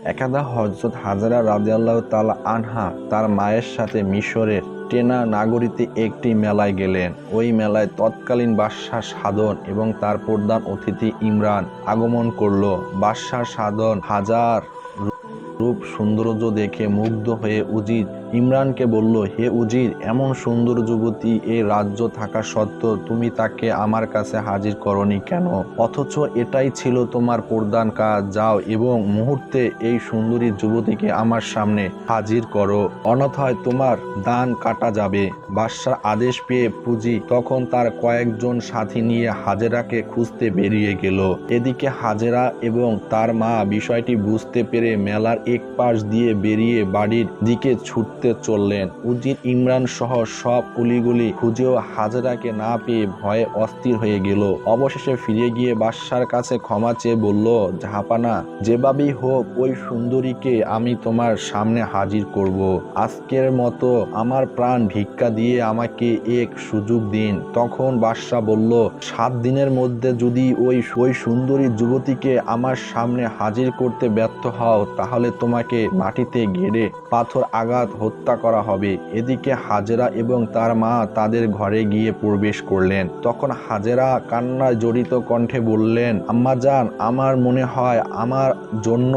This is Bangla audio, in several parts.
একাদা হজরত হাজারা রাজিয়াল্লাহ তালা আনহা তার মায়ের সাথে মিশরের টেনা নাগরীতে একটি মেলায় গেলেন। ওই মেলায় তৎকালীন বাদশাহ সাধন এবং তার প্রধান অতিথি ইমরান আগমন করল। বাদশাহ সাধন হাজার রূপ সৌন্দর্য দেখে মুগ্ধ হয়ে উজির ইমরানকে বলল, হে উজির, এমন সুন্দর যুবতী এ রাজ্য থাকা সত্ত্বেও তুমি তাকে আমার কাছে হাজির করনি কেন? অথচ এটাই ছিল তোমার প্রদান কাজ। যাও এবং মুহূর্তে এই সুন্দরী যুবতীকে আমার সামনে হাজির করো। অনথায় তোমার দান কাটা যাবে। বাদশার আদেশ পেয়ে পুঁজি তখন তার কয়েকজন সাথী নিয়ে হাজেরাকে খুঁজতে বেরিয়ে গেল। এদিকে হাজেরা এবং তার মা বিষয়টি বুঝতে পেরে মেলার এক পাশ দিয়ে বেরিয়ে বাড়ির দিকে ছুটতে চললেন। উজির ইমরান সহ সব কুলিগুলি খুঁজেও হাজেরাকে না পেয়ে ভয়ে অস্থির হয়ে গেল। অবশেষে ফিরে গিয়ে বাদশার কাছে ক্ষমা চেয়ে বলল, জাহাপানা, যেভাবেই হোক ওই সুন্দরীকে আমি তোমার সামনে হাজির করব। আজকের মতো আমার প্রাণ ভিক্ষা দিয়ে আমাকে এক সুযোগ দিন। তখন বাদশাহ বলল, সাত দিনের মধ্যে যদি ওই ওই সুন্দরী যুবতীকে আমার সামনে হাজির করতে ব্যর্থ হও, তাহলে তোমাকে মাটিতে ঘেরে পাথর আঘাত হত্যা করা হবে। এদিকে হাজেরা এবং তার মা তাদের ঘরে গিয়ে প্রবেশ করলেন। তখন হাজেরা কান্নায় জড়িত কণ্ঠে বললেন আম্মাজান আমার মনে হয় আমার জন্য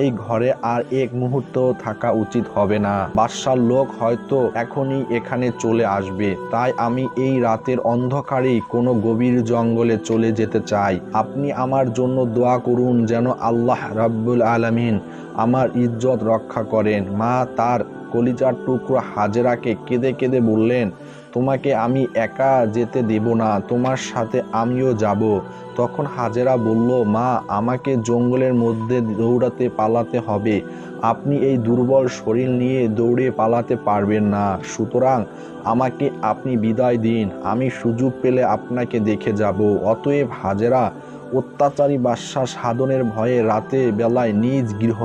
এই ঘরে আর এক মুহূর্ত থাকা উচিত হবে না। বাদশার লোক হয়তো এখনই এখানে চলে আসবে। তাই আমি এই রাতের অন্ধকারেই কোনো গভীর জঙ্গলে চলে যেতে চাই। আপনি আমার জন্য দোয়া করুন যেন আল্লাহ রাব্বুল আলামিন আমার ইজ্জত রক্ষা করেন। মা তার কলিজার টুকরো হাজেরাকে কেঁদে কেঁদে বললেন, তোমাকে আমি একা যেতে দেব না, তোমার সাথে আমিও যাব। তখন হাজেরা বলল, মা, আমাকে জঙ্গলের মধ্যে দৌড়াতে পালাতে হবে। আপনি এই দুর্বল শরীর নিয়ে দৌড়ে পালাতে পারবেন না। সুতরাং আমাকে আপনি বিদায় দিন। আমি সুযোগ পেলে আপনাকে দেখে যাব। অতএব হাজেরা অত্যাচারী বাদশাহ সাধনের ভয়ে রাতে বেলায় নিজ গৃহ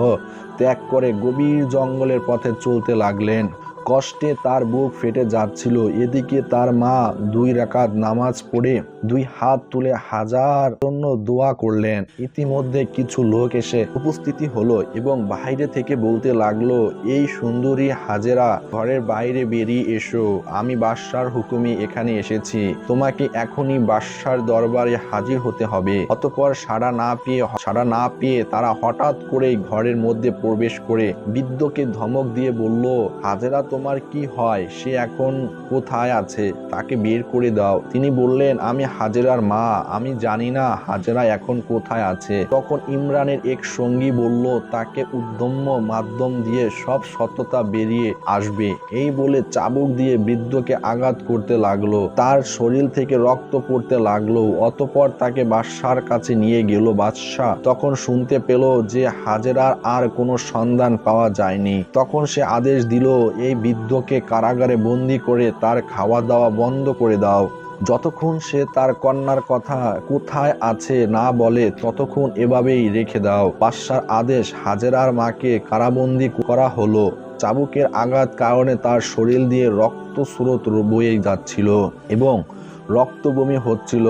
ত্যাগ করে গভীর জঙ্গলের পথে চলতে লাগলেন। কষ্টে তার বুক ফেটে যাচ্ছিল। এদিকে তার মা দুই রাকাত নামাজ পড়ে দুই হাত তুলে হাজার জন্য দোয়া করলেন। ইতিমধ্যে কিছু লোক এসে উপস্থিতি হলো এবং বাইরে থেকে বলতে লাগল, এই সুন্দরী হাজেরা, ঘরের বাইরে বেরিয়ে এসো। আমি বাদশার হুকুমে এখানে এসেছি। তোমাকে এখনই বাদশার দরবারে হাজির হতে হবে। অতপর সাড়া না পেয়ে, সাড়া না পেয়ে তারা হঠাৎ করেই ঘরের মধ্যে প্রবেশ করে বৃদ্ধকে ধমক দিয়ে বলল, হাজেরা তোমার কি হয়? সে এখন কোথায় আছে? তাকে বের করে দাও। তিনি বললেন, আমি হাজেরার মা। আমি জানি না হাজেরা এখন কোথায় আছে। তখন ইমরানের এক সঙ্গী বলল, তাকে উদ্যম্য মাধ্যম দিয়ে সব সত্যতা বেরিয়ে আসবে। এই বলে চাবুক দিয়ে বৃদ্ধকে আঘাত করতে লাগল। তার শরীর থেকে রক্ত পড়তে লাগল। অতপর তাকে বাদশার কাছে নিয়ে গেল বাদশাহ। তখন শুনতে পেল যে হাজেরার আর কোনো সন্ধান পাওয়া যায়নি। তখন সে আদেশ দিল, এই বৃদ্ধকে কারাগারে বন্দি করে তার খাওয়া দাওয়া বন্ধ করে দাও। যতক্ষণ সে তার কন্যার কথা কোথায় আছে না বলে, ততক্ষণ এভাবেই রেখে দাও। পাশার আদেশ হাজেরার মাকে কারাবন্দি করা হলো। চাবুকের আঘাত কারণে তার শরীর দিয়ে রক্ত স্রোত বয়ে যাচ্ছিল এবং রক্ত বমি হচ্ছিল।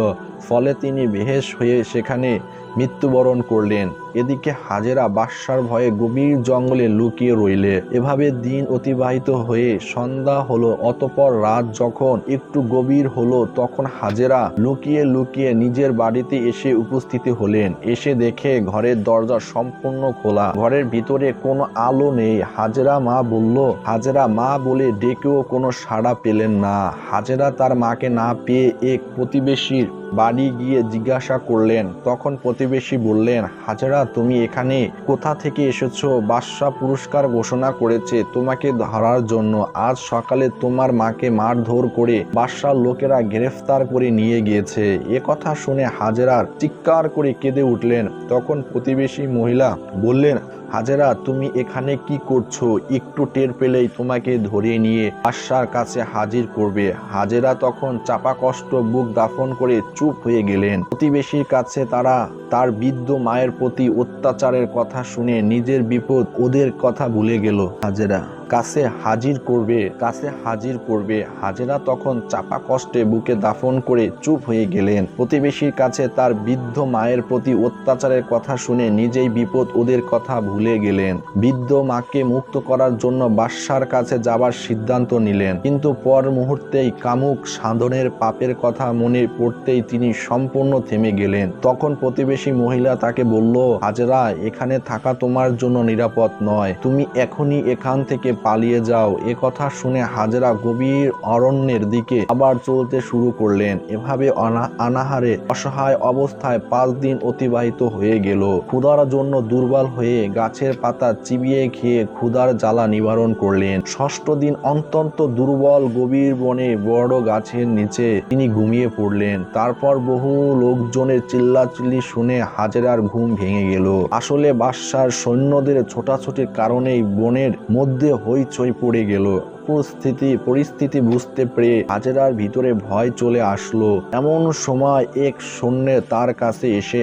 ফলে তিনি বেহেশ হয়ে সেখানে মৃত্যুবরণ করলেন। এদিকে হাজেরা বাদশার ভয়ে গভীর জঙ্গলে লুকিয়ে রইলে। এভাবে দিন অতিবাহিত হয়ে সন্ধ্যা হলো, অতপর রাত যখন একটু গভীর হলো, তখন হাজেরা লুকিয়ে লুকিয়ে নিজের বাড়িতে এসে উপস্থিত হলেন। এসে দেখে ঘরের দরজা সম্পূর্ণ খোলা। ঘরের ভিতরে কোনো আলো নেই। হাজেরা মা বলল, হাজেরা মা বলে ডেকেও কোনো সাড়া পেলেন না। হাজেরা তার মাকে না পেয়ে এক প্রতিবেশীর বাড়ি গিয়ে জিজ্ঞাসা করলেন, তখন প্রতিবেশী বললেন, হাজেরা, তুমি এখানে কোথা থেকে এসেছ? বাদশাহ পুরস্কার ঘোষণা করেছে তোমাকে ধরার জন্য। আজ সকালে তোমার মাকে মারধর করে বাদশার লোকেরা গ্রেফতার করে নিয়ে গিয়েছে। কথা শুনে হাজেরার চিৎকার করে কেঁদে উঠলেন। তখন প্রতিবেশী মহিলা বললেন হাজেরা, তুমি এখানে কি করছ? একটু টের পেলেই তোমাকে ধরে নিয়ে আশার কাছে হাজির করবে। হাজেরা তখন চাপা কষ্ট বুক দাফন করে চুপ হয়ে গেলেন। প্রতিবেশীর কাছে তারা তার বৃদ্ধ মায়ের প্রতি অত্যাচারের কথা শুনে নিজের বিপদ ওদের কথা ভুলে গেল। হাজেরা কাছে হাজির করবে, কাছে হাজির করবে। হাজেরা তখন চাপা কষ্টে বুকে দাফন করে চুপ হয়ে গেলেন। প্রতিবেশীর কাছে তার বৃদ্ধ মায়ের প্রতি অত্যাচারের কথা শুনে নিজেই বিপদ ওদের কথা ভুলে গেলেন। বৃদ্ধ মাকে মুক্ত করার জন্য বাদশার কাছে যাবার সিদ্ধান্ত নিলেন। কিন্তু পর মুহূর্তেই কামুক সাধনের পাপের কথা মনে পড়তেই তিনি সম্পূর্ণ থেমে গেলেন। তখন প্রতিবেশী মহিলা তাকে বলল, হাজরা, এখানে থাকা তোমার জন্য নিরাপদ নয়। তুমি এখনই এখান থেকে পালিয়ে যাও। এ কথা শুনে হাজরা গভীর অরণ্যের দিকে আবার চলতে শুরু করলেন। এভাবে অনা- অনাহারে অসহায় অবস্থায় পাঁচ দিন অতিবাহিত হয়ে গেল। ক্ষুধার জন্য দুর্বল হয়ে গাছের পাতা চিবিয়ে খেয়ে ক্ষুধার জ্বালা নিবারণ করলেন। ষষ্ঠ দিন অত্যন্ত দুর্বল গভীর বনে বড় গাছের নিচে তিনি ঘুমিয়ে পড়লেন। তারপর বহু লোকজনের চিল্লাচিল্লি শুনে হাজেরার ঘুম ভেঙে গেল। আসলে বাদশার সৈন্যদের ছোটাছুটির কারণেই বনের মধ্যে হইচই পড়ে গেল। উপস্থিতি, পরিস্থিতি বুঝতে পেরে হাজেরার ভিতরে ভয় চলে আসলো। এমন সময় এক শূন্য তার কাছে এসে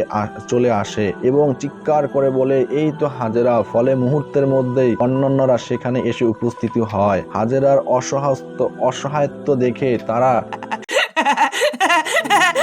চলে আসে এবং চিৎকার করে বলে, এই তো হাজেরা, ফলে মুহূর্তের মধ্যেই অন্যান্যরা সেখানে এসে উপস্থিত হয়। হাজেরার অসহায়ত্ব অসহায়ত্ব দেখে তারা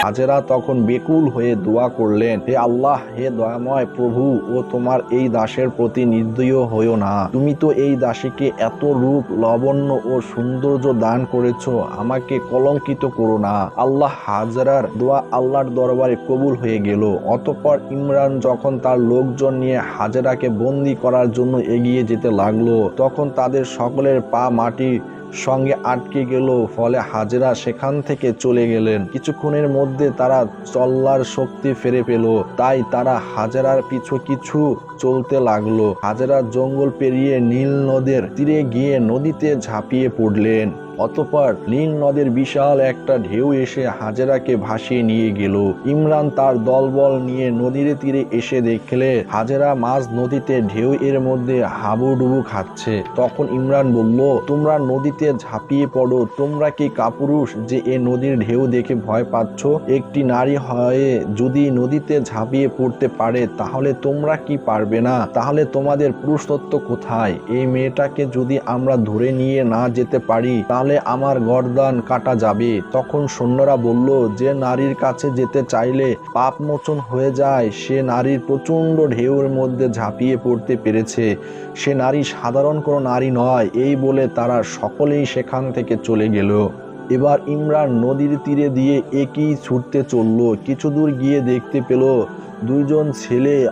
হাজেরা তখন বেকুল হয়ে দোয়া করলেন, হে আল্লাহ, হে দয়াময় প্রভু, ও তোমার এই দাসের প্রতি নির্দয় হইও না। তুমি তো এই দাসীকে এত রূপ, লবণ্য ও সৌন্দর্য দান করেছ, আমাকে কলঙ্কিত করো না। আল্লাহ হাজরার দোয়া আল্লাহর দরবারে কবুল হয়ে গেল। অতঃপর ইমরান যখন তার লোকজন নিয়ে হাজেরাকে বন্দি করার জন্য এগিয়ে যেতে লাগল, তখন তাদের সকলের পা মাটি সঙ্গে আটকে গেল। ফলে হাজেরা সেখান থেকে চলে গেলেন। কিছুক্ষণের মধ্যে তারা চল্লার শক্তি ফেরে পেল। তাই তারা হাজেরার পিছু কিছু চলতে লাগল। হাজেরা জঙ্গল পেরিয়ে নীল নদের তীরে গিয়ে নদীতে ঝাঁপিয়ে পড়লেন। অতঃপর নীল নদের বিশাল একটা ঢেউ এসে হাজেরাকে ভাসিয়ে নিয়ে গেল। ইমরান তার দলবল নিয়ে নদীর তীরে এসে দেখলে হাজেরা মাঝ নদীতে ঢেউ এর মধ্যে হাবুডুবু খাচ্ছে। তখন ইমরান বলল, তোমরা নদীতে ঝাঁপিয়ে পড়ো, তোমরা কি কাপুরুষ যে এ নদীর ঢেউ দেখে ভয় পাচ্ছ? একটি নারী হয়ে যদি নদীতে ঝাঁপিয়ে পড়তে পারে, তাহলে তোমরা কি পারবে না? তাহলে তোমাদের পুরুষত্ব কোথায়? এই মেয়েটাকে যদি আমরা ধরে নিয়ে না যেতে পারি, তাহলে আমার গর্দান কাটা যাবে। তখন সৈন্যরা বলল, যে নারীর কাছে যেতে চাইলে পাপ মোচন হয়ে যায়, সে নারীর প্রচণ্ড ঢেউর মধ্যে ঝাঁপিয়ে পড়তে পেরেছে। সে নারী সাধারণ কোনো নারী নয়। এই বলে তারা সকলেই সেখান থেকে চলে গেল। এবার ইমরান নদীর তীরে দিয়ে একই ছুটতে চলল। কিছু দূর গিয়ে দেখতে পেল, দুইজন ছেলে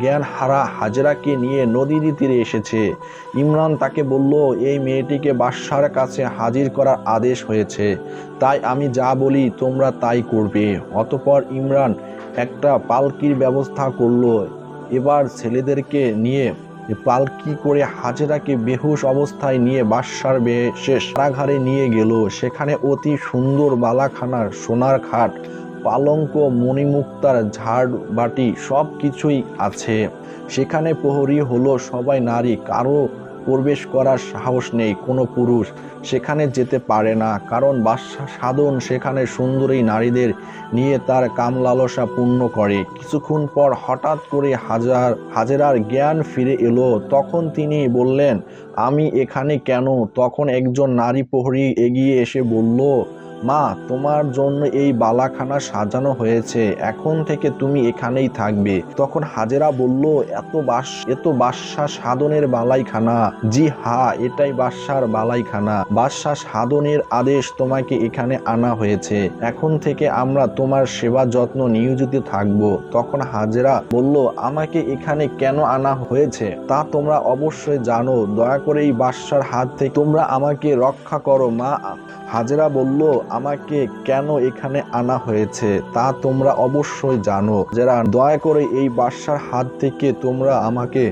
জ্ঞান হারা হাজরাকে নিয়ে নদীর তীরে এসেছে। ইমরান তাকে বলল, এই মেয়েটিকে বাদশার কাছে হাজির করার আদেশ হয়েছে। তাই আমি যা বলি তোমরা তাই করবে। অতপর ইমরান একটা পালকির ব্যবস্থা করল। এবার ছেলেদেরকে নিয়ে পালকি করে হাজেরাকে বেহুশ অবস্থায় নিয়ে বাদশার বেশে সারাঘারে নিয়ে গেল। সেখানে অতি সুন্দর বালাখানার সোনার খাট পালঙ্ক, মণিমুক্তার ঝাড় বাটি সব কিছুই আছে। সেখানে প্রহরী হলো সবাই নারী, কারও প্রবেশ করার সাহস নেই, কোনো পুরুষ সেখানে যেতে পারে না, কারণ বাদশা সাধন সেখানে সুন্দরী নারীদের নিয়ে তার কামলালসা পূর্ণ করে। কিছুক্ষণ পর হঠাৎ করে হাজার, হাজেরার জ্ঞান ফিরে এলো, তখন তিনি বললেন, আমি এখানে কেন? তখন একজন নারী প্রহরী এগিয়ে এসে বলল মা, তোমার জন্য এই বালাখানা সাজানো হয়েছে। এখন থেকে তুমি এখানেই থাকবে। তখন হাজেরা বলল, এত বাস, এত বাদশা সাধনের বালাইখানা। জি, হা, এটাই বাদশার বালাইখানা। বাদশা সাধনের আদেশ তোমাকে এখানে আনা হয়েছে। এখন থেকে আমরা তোমার সেবা যত্ন নিয়োজিত থাকব। তখন হাজেরা বলল, আমাকে এখানে কেন আনা হয়েছে? তা তোমরা অবশ্যই জানো। দয়া করে এই বাদশার হাত থেকে তোমরা আমাকে রক্ষা করো, মা। হাজেরা বলল আমাকে কেন এখানে আনা হয়েছে তা তোমরা অবশ্যই জানো। যারা দয়া করে এই বাদশার হাত থেকে তোমরা আমাকে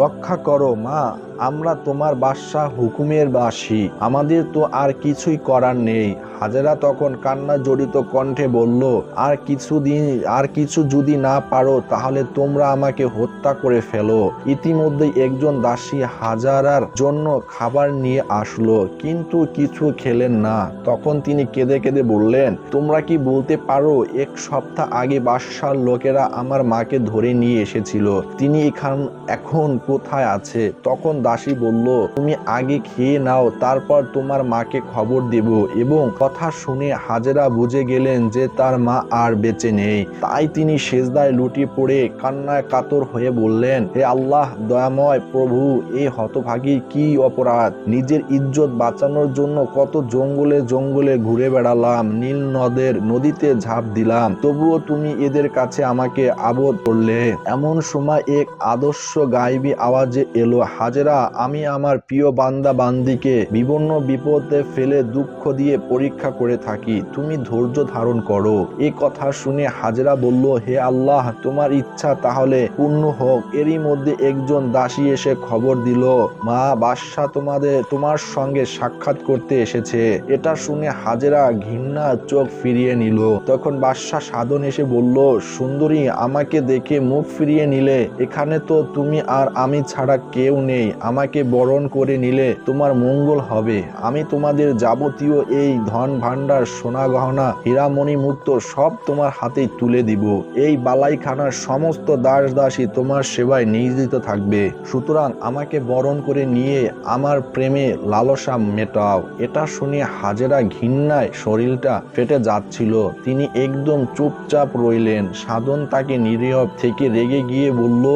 রক্ষা করো, মা। আমরা তোমার বাদশাহ হুকুমের বাসী। আমাদের তো আর কিছুই করার নেই। হাজেরা তখন কান্না জড়িত কণ্ঠে বলল, আর কিছুদিন আর কিছু যদি না পারো, তাহলে তোমরা আমাকে হত্যা করে ফেলো। ইতিমধ্যে একজন দাসী হাজারার জন্য খাবার নিয়ে আসলো, কিন্তু কিছু খেলেন না। তখন তিনি কেঁদে কেঁদে বললেন, তোমরা কি বলতে পারো, এক সপ্তাহ আগে বাদশার লোকেরা আমার মাকে ধরে নিয়ে এসেছিল। তিনি এখান, এখন কোথায় আছে? তখন দাসী বলল, তুমি আগে খেয়ে নাও, তারপর তোমার মাকে খবর দেব। এবং কথা শুনে হাজেরা বুঝে গেলেন যে তার মা আর বেঁচে নেই। তাই তিনি সেজদায় লুটিয়ে পড়ে কান্নায় কাতর হয়ে বললেন, হে আল্লাহ দয়াময় প্রভু এই হতভাগী কি অপরাধ? নিজের ইজ্জত বাঁচানোর জন্য কত জঙ্গলে জঙ্গলে ঘুরে বেড়ালাম, নীল নদের নদীতে ঝাঁপ দিলাম, তবুও তুমি এদের কাছে আমাকে আবোধ করলে। এমন সময় এক আদর্শ গাইবী আওয়াজে এলো, হাজেরা আমি আমার প্রিয় বান্দা বান্দিকে বিপন্ন বিপদে ফেলে দুঃখ দিয়ে পরীক্ষা করে থাকি। তুমি ধৈর্য ধারণ করো। এই কথা শুনে হাজেরা বলল, হে আল্লাহ, তোমার ইচ্ছা তাহলে পূর্ণ হোক। এরই মধ্যে একজন দাসী এসে খবর দিল, মা, বাদশাহ তোমাদের, তোমার সঙ্গে সাক্ষাৎ করতে এসেছে। এটা শুনে হাজেরা ঘৃণা চোখ ফিরিয়ে নিল। তখন বাদশাহ সাধন এসে বলল, সুন্দরী, আমাকে দেখে মুখ ফিরিয়ে নিলে এখানে তো তুমি আর আমি ছাড়া কেউ নেই। আমাকে বরণ করে নিলে তোমার মঙ্গল হবে। আমি তোমাদের যাবতীয় এই ধন ভাণ্ডার, সোনা গহনা, হীরামণি মুক্ত সব তোমার হাতে তুলে দিব। এই বালাইখানার সমস্ত দাস দাসী তোমার সেবায় নিয়োজিত থাকবে। সুতরাং আমাকে বরণ করে নিয়ে আমার প্রেমে লালসা মেটাও। এটা শুনে হাজেরা ঘৃণায় শরীরটা ফেটে যাচ্ছিল। তিনি একদম চুপচাপ রইলেন। সাধন তাকে নিরীহ থেকে রেগে গিয়ে বলল,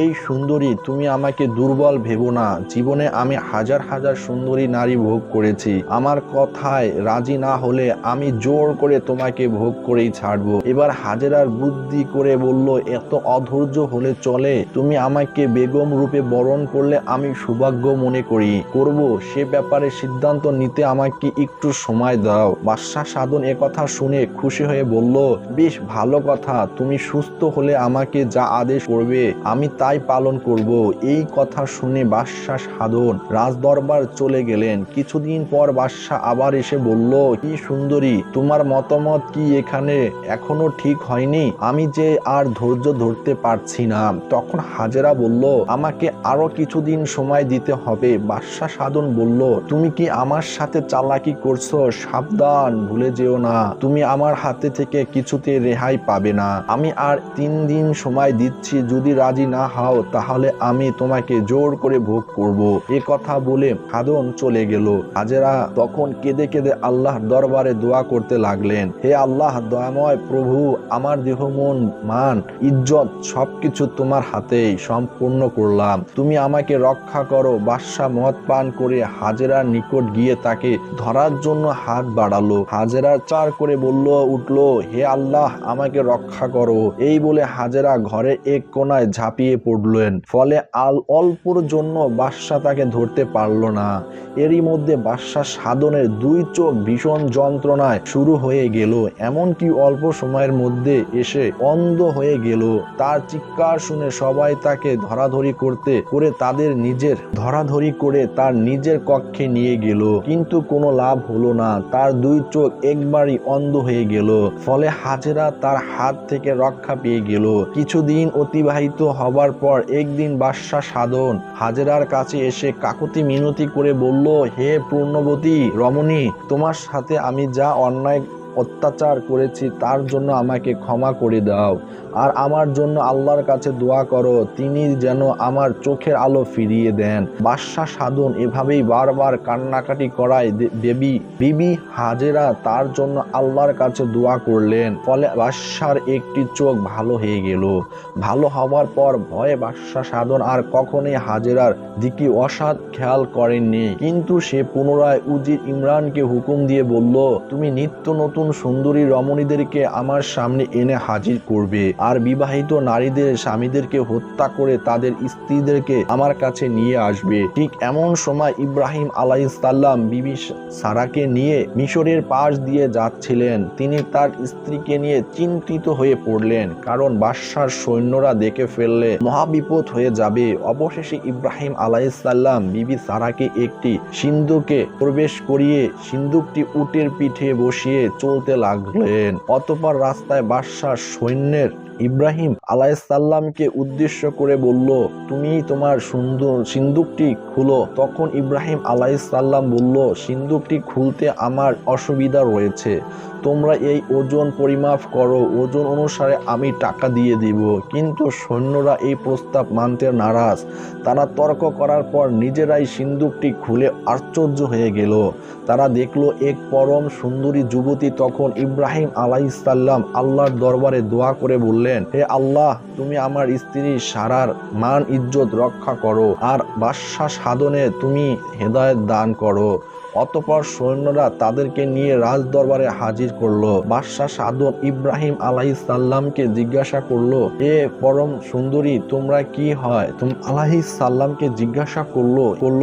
এই সুন্দরী, তুমি আমাকে দুর্বল ভেবো না, জীবনে আমি হাজার হাজার সুন্দরী নারী ভোগ করেছি। আমার কথায় রাজি না হলে আমি জোর করে তোমাকে ভোগ করেই ছাড়বো। এবার হাজেরার বুদ্ধি করে বলল, এত অধৈর্য হলে চলে। তুমি আমাকে বেগম রূপে বরণ করলে আমি সৌভাগ্য মনে করি। করব, সে ব্যাপারে সিদ্ধান্ত নিতে আমাকে একটু সময় দাও। বাদশাহ সাধন কথা শুনে খুশি হয়ে বলল, বেশ ভালো কথা, তুমি সুস্থ হলে আমাকে যা আদেশ করবে, আমি তাই পালন করব। এই কথা শুনে বাদশাহ সাধন। রাজদরবার চলে গেলেন। কিছুদিন পর বাদশাহ আবার এসে বলল, কি সুন্দরী, তোমার মতামত কি এখানে? এখনও ঠিক হয়নি। আমি যে আর ধৈর্য ধরতে পারছি না। তখন হাজেরা বলল, আমাকে আরও কিছুদিন সময় দিতে হবে। বাদশাহ সাধন বলল, তুমি কি আমার সাথে চালাকি করছ? সাবধান, ভুলে যেও না। তুমি আমার হাতে থেকে কিছুতে রেহাই পাবে না। আমি আর তিন দিন সময় দিচ্ছি। যদি রাজি না হও, তাহলে আমি তোমাকে জোর করে ভোগ করব। এ কথা বলে সাধন চলে গেল। হাজেরা তখন কেঁদে কেঁদে আল্লাহর দরবারে দোয়া করতে লাগলেন। হে আল্লাহ, দয়াময় প্রভু, আমার দেহ মন মান ইজ্জত সবকিছু তোমার হাতেই সম্পূর্ণ করলাম। তুমি আমাকে রক্ষা করো, বাদশাহ মদ পান করে হাজেরার নিকট গিয়ে তাকে ধরার জন্য হাত বাড়ালো। হাজেরা চার করে বলল, উঠল, হে আল্লাহ, আমাকে রক্ষা করো। এই বলে হাজেরা ঘরে এক কোনায় ঝাঁপিয়ে পড়লেন। ফলে আল অল্পর জন্য বাদশাহ তাকে ধরতে পারল না। এরই মধ্যে বাদশাহ সাধনের দুই চোখ ভীষণ যন্ত্রণায় শুরু হয়ে গেল। এমনকি অল্প সময়ের মধ্যে এসে অন্ধ হয়ে গেল। তার চিৎকার শুনে সবাই তাকে ধরাধরি করতে, করে তাদের নিজের ধরাধরি করে তার নিজের কক্ষে নিয়ে গেল। কিন্তু কোনো লাভ হলো না। তার দুই চোখ একবারই অন্ধ হয়ে গেল। ফলে হাজেরা তার হাত থেকে রক্ষা পেয়ে গেল। কিছুদিন অতিবাহিত হবার পর একদিন বাদশাহ সাধন হাজেরার কাছে এসে কাকুতি মিনতি করে বলল, হে পূর্ণবতী রমণী, তোমার সাথে আমি যা অন্যায় অত্যাচার করেছি তার জন্য আমাকে ক্ষমা করে দাও। আর আমার জন্য আল্লাহর কাছে দোয়া করো, তিনি যেন আমার চোখের আলো ফিরিয়ে দেন। বাদশাহ সাধন এভাবেই বারবার কান্নাকাটি করায় দেবী, বিবি হাজেরা তার জন্য আল্লাহর কাছে দোয়া করলেন। ফলে বাদশার একটি চোখ ভালো হয়ে গেল। ভালো হওয়ার পর ভয়ে বাদশাহ সাধন আর কখনোই হাজেরার দিকে অসাধ খেয়াল করেননি। কিন্তু সে পুনরায় উজির ইমরানকে হুকুম দিয়ে বলল, তুমি নিত্য নতুন সুন্দরী রমণীদেরকে আমার সামনে এনে হাজির করবে। আর বিবাহিত নারীদের স্বামীদেরকে হত্যা করে তাদের স্ত্রীদেরকে আমার কাছে নিয়ে আসবে। ঠিক এমন সময় ইব্রাহিম আলাইসাল্লাম বিবি সারাকে নিয়ে মিশরের পাশ দিয়ে যাচ্ছিলেন। তিনি তার স্ত্রীকে নিয়ে চিন্তিত হয়ে পড়লেন, কারণ বাদশার সৈন্যরা দেখে ফেললে মহাবিপদ হয়ে যাবে। অবশেষে ইব্রাহিম আলাইসাল্লাম বিবি সারাকে একটি সিন্ধুকে প্রবেশ করিয়ে সিন্ধুকটি উটের পিঠে বসিয়ে চলতে লাগলেন। অতপর রাস্তায় বাদশার সৈন্যের ইব্রাহিম আলাইসাল্লামকে উদ্দেশ্য করে বলল, তুমি তোমার সুন্দর সিন্দুকটি খুলো। তখন ইব্রাহিম আলাইসাল্লাম বলল, সিন্দুকটি খুলতে আমার অসুবিধা রয়েছে। তোমরা এই ওজন পরিমাপ করো। ওজন অনুসারে আমি টাকা দিয়ে দিব। কিন্তু সৈন্যরা এই প্রস্তাব মানতে নারাজ। তারা তর্ক করার পর নিজেরাই সিন্দুকটি খুলে আশ্চর্য হয়ে গেল। তারা দেখল, এক পরম সুন্দরী যুবতী তখন ইব্রাহিম আলাইসাল্লাম আল্লাহর দরবারে দোয়া করে বললেন, হে আল্লাহ, তুমি আমার স্ত্রী সারার মান, ইজ্জত রক্ষা করো। আর বাদশা সাধনে তুমি হেদায়ত দান করো। অতপর সৈন্যরা তাদেরকে নিয়ে রাজ দরবারে হাজির করল। বাদশাহ সাধন ইব্রাহিম আলাইহিস সাল্লামকে জিজ্ঞাসা করল, এ পরম সুন্দরী, তোমরা কি হয়? তুমি, আলাইহিস সাল্লামকে জিজ্ঞাসা করল করল,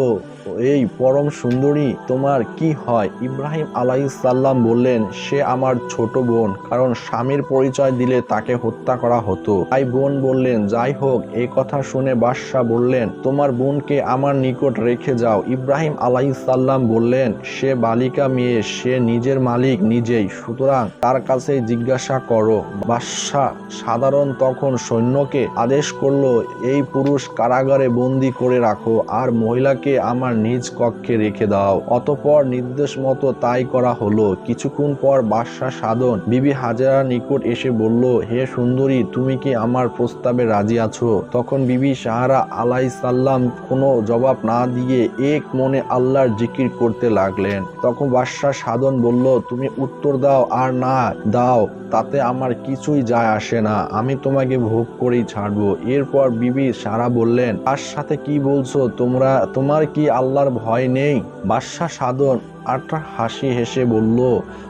এই পরম সুন্দরী, তোমার কি হয়? ইব্রাহিম আলাইহিস সাল্লাম বললেন, সে আমার ছোট বোন, কারণ স্বামীর পরিচয় দিলে তাকে হত্যা করা হতো। তাই বোন বললেন, যাই হোক এই কথা শুনে বাদশাহ বললেন, তোমার বোনকে আমার নিকট রেখে যাও। ইব্রাহিম আলাইহিস সাল্লাম বললেন সে বালিকা মেয়ে, সে নিজের মালিক নিজেই। সুতরাং তার কাছে জিজ্ঞাসা করো। বাদশাহ সাধারণ তখন সৈন্যকে আদেশ করল, এই পুরুষ কারাগারে বন্দি করে রাখো আর মহিলাকে আমার নিজ কক্ষে রেখে দাও। অতপর নির্দেশ মতো তাই করা হলো। কিছুক্ষণ পর বাদশাহ সাধন বিবি হাজারা নিকট এসে বলল, হে সুন্দরী, তুমি কি আমার প্রস্তাবে রাজি আছো? তখন বিবি সাহারা আলাই সাল্লাম কোনো জবাব না দিয়ে এক মনে আল্লাহর জিকির করতে লাগলেন। তখন বাদশাহ সাধন বলল, তুমি উত্তর দাও আর না দাও, তাতে আমার কিছুই যায় আসে না। আমি তোমাকে ভোগ করেই ছাড়বো। এরপর বিবি সারা বললেন, তার সাথে কি বলছো? তোমরা, তোমার কি আল্লাহর ভয় নেই? বাদশাহ সাধন আর হাসি হেসে বলল,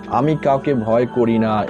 আমি কাউকে ভয় করি না।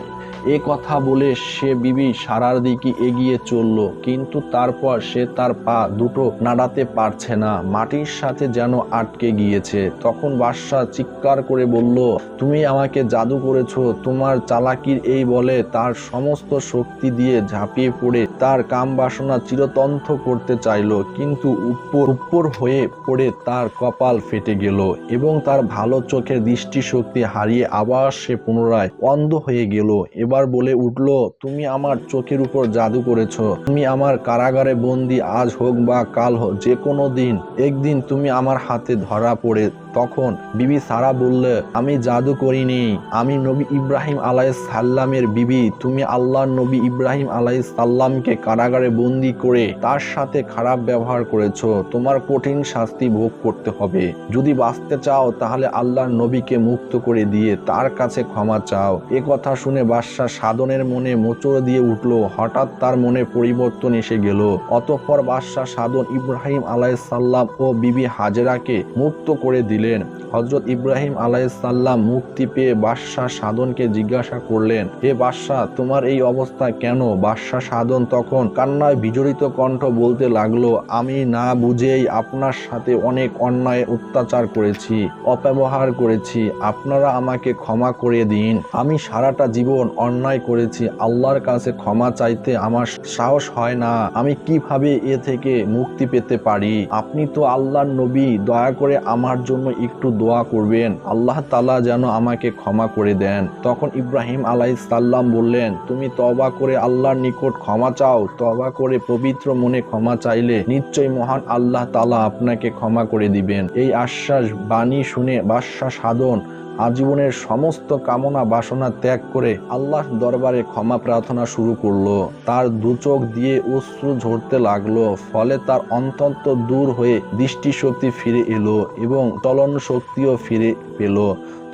এ কথা বলে সে বিবি সারার দিকে এগিয়ে চলল, কিন্তু তারপর সে তার পা দুটো নাড়াতে পারছে না। মাটির সাথে যেন আটকে গিয়েছে। তখন বাদশাহ চিৎকার করে বলল, তুমি আমাকে জাদু করেছ। তোমার চালাকির এই বলে তার সমস্ত শক্তি দিয়ে ঝাঁপিয়ে পড়ে, তার কাম বাসনা চিরতন্থ করতে চাইল। কিন্তু উপর উপর হয়ে পড়ে তার কপাল ফেটে গেল এবং তার ভালো চোখের দৃষ্টিশক্তি হারিয়ে আবার সে পুনরায় অন্ধ হয়ে গেল এবার বলে উঠল, তুমি আমার চোখের উপর জাদু করেছ। তুমি আমার কারাগারে বন্দি আজ হোক বা কাল হোক, যে কোনো দিন, একদিন তুমি আমার হাতে ধরা পড়ে তখন বিবি সারা বললে, আমি জাদু করিনি। আমি নবী ইব্রাহিম আলাই সাল্লামের বিবি। তুমি আল্লাহর নবী ইব্রাহিম আলাই সাল্লামকে কারাগারে বন্দি করে তার সাথে খারাপ ব্যবহার করেছ। তোমার কঠিন শাস্তি ভোগ করতে হবে। যদি বাঁচতে চাও, তাহলে আল্লাহর নবীকে মুক্ত করে দিয়ে তার কাছে ক্ষমা চাও। এ কথা শুনে বাদশাহ সাধনের মনে মোচড় দিয়ে উঠল। হঠাৎ তার মনে পরিবর্তন এসে গেল। অতঃপর বাদশাহ সাধন ইব্রাহিম আলাই সাল্লাম ও বিবি হাজেরাকে মুক্ত করে দিলেন। হজরত ইব্রাহিম আলাইসাল্লাম মুক্তি পেয়ে বাদশাহ সাধনকে জিজ্ঞাসা করলেন, হে বাদশাহ, তোমার এই অবস্থা কেন? বাদশাহ সাধন তখন কান্নায় বিজড়িত কণ্ঠ বলতে লাগল, আমি না বুঝেই আপনার সাথে অনেক অন্যায় অত্যাচার করেছি অব্যবহার করেছি, আপনারা আমাকে ক্ষমা করে দিন। আমি সারাটা জীবন অন্যায় করেছি, আল্লাহর কাছে ক্ষমা চাইতে আমার সাহস হয় না। আমি কীভাবে এ থেকে মুক্তি পেতে পারি? আপনি তো আল্লাহর নবী, দয়া করে আমার জন্য একটু দোয়া করবেন। আল্লাহ তালা যেন আমাকে ক্ষমা করে দেন। তখন ইব্রাহিম আলাই সাল্লাম বললেন, তুমি তবা করে আল্লাহর নিকট ক্ষমা চাও। তবা করে পবিত্র মনে ক্ষমা চাইলে নিশ্চয়ই মহান আল্লাহ তালা আপনাকে ক্ষমা করে দিবেন। এই আশ্বাস বাণী শুনে বাদশাহ সাধন আজীবনের সমস্ত কামনা বাসনা ত্যাগ করে আল্লাহ দরবারে ক্ষমা প্রার্থনা শুরু করল। তার দু চোখ দিয়ে অশ্রু ঝরতে লাগল, ফলে তার অন্তত দূর হয়ে দৃষ্টিশক্তি ফিরে এলো এবং চলন শক্তিও ফিরে পেল।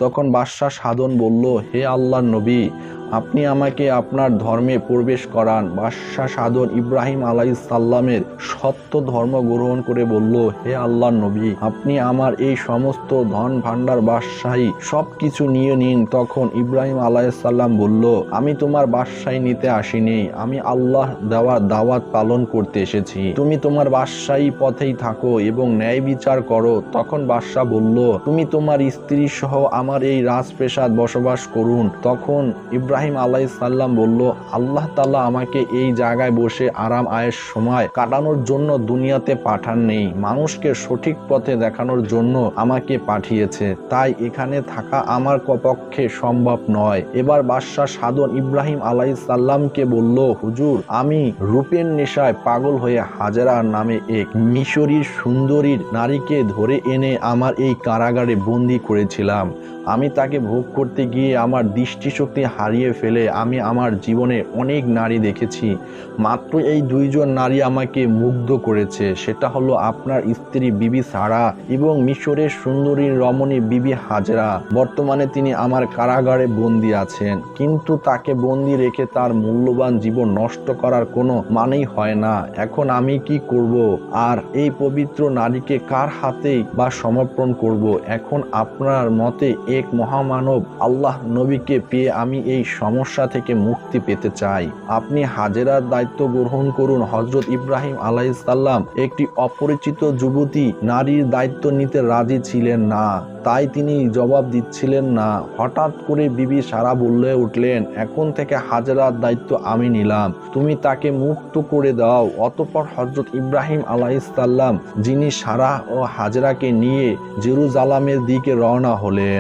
তখন বাদশাহ সাধন বলল, হে আল্লাহ নবী আপনি আমাকে আপনার ধর্মে প্রবেশ করান। বাদশাহ সাধন ইব্রাহিম আলাই সাল্লামের সত্য ধর্ম গ্রহণ করে বলল, হে আল্লাহ নবী, আপনি আমার এই সমস্ত ধন ভাণ্ডার বাদশাহী সব কিছু নিয়ে নিন। তখন ইব্রাহিম আলাই সাল্লাম বলল, আমি তোমার বাদশাহী নিতে আসিনি। আমি আল্লাহ দেওয়া দাওয়াত পালন করতে এসেছি। তুমি তোমার বাদশাহী পথেই থাকো এবং ন্যায় বিচার করো। তখন বাদশাহ বলল, তুমি তোমার স্ত্রী সহ আমার এই রাজপ্রাসাদ বসবাস করুন। তখন ইব্রাহিম ইব্রাহিম আলাইসাল্লাম বলল, আল্লাহ তাল্লাহ আমাকে এই জায়গায় বসে আরাম আয়ের সময় কাটানোর জন্য দুনিয়াতে পাঠান নেই। মানুষকে সঠিক পথে দেখানোর জন্য আমাকে পাঠিয়েছে। তাই এখানে থাকা আমার পক্ষে সম্ভব নয়। এবার বাদশাহ সাধন ইব্রাহিম আলাইসাল্লামকে বলল, হুজুর, আমি রূপের নেশায় পাগল হয়ে হাজারা নামে এক মিশরীর সুন্দরীর নারীকে ধরে এনে আমার এই কারাগারে বন্দি করেছিলাম। আমি তাকে ভোগ করতে গিয়ে আমার দৃষ্টিশক্তি হারিয়ে ফেলে আমি আমার জীবনে অনেক নারী দেখেছি। মাত্র এই দুইজন নারী আমাকে মুগ্ধ করেছে। সেটা হলো আপনার স্ত্রী বিবি সারা এবং মিশরের সুন্দরী রমণী বিবি হাজরা। বর্তমানে তিনি আমার কারাগারে বন্দি আছেন। কিন্তু তাকে বন্দি রেখে তার মূল্যবান জীবন নষ্ট করার কোনো মানেই হয় না। এখন আমি কি করব? আর এই পবিত্র নারীকে কার হাতে বা সমর্পণ করব? এখন আপনার মতে এক মহামানব আল্লাহ নবীকে পেয়ে আমি এই সমস্যা থেকে মুক্তি পেতে চাই। আপনি হাজেরার দায়িত্ব গ্রহণ করুন। হজরত ইব্রাহিম আলাইসাল্লাম একটি অপরিচিত যুবতী নারীর দায়িত্ব নিতে রাজি ছিলেন না। তাই তিনি জবাব দিচ্ছিলেন না। হঠাৎ করে বিবি সারা বললে উঠলেন, এখন থেকে হাজেরার দায়িত্ব আমি নিলাম। তুমি তাকে মুক্ত করে দাও। অতপর হজরত ইব্রাহিম আলাইসাল্লাম যিনি সারা ও হাজরাকে নিয়ে জেরুজালামের দিকে রওনা হলেন।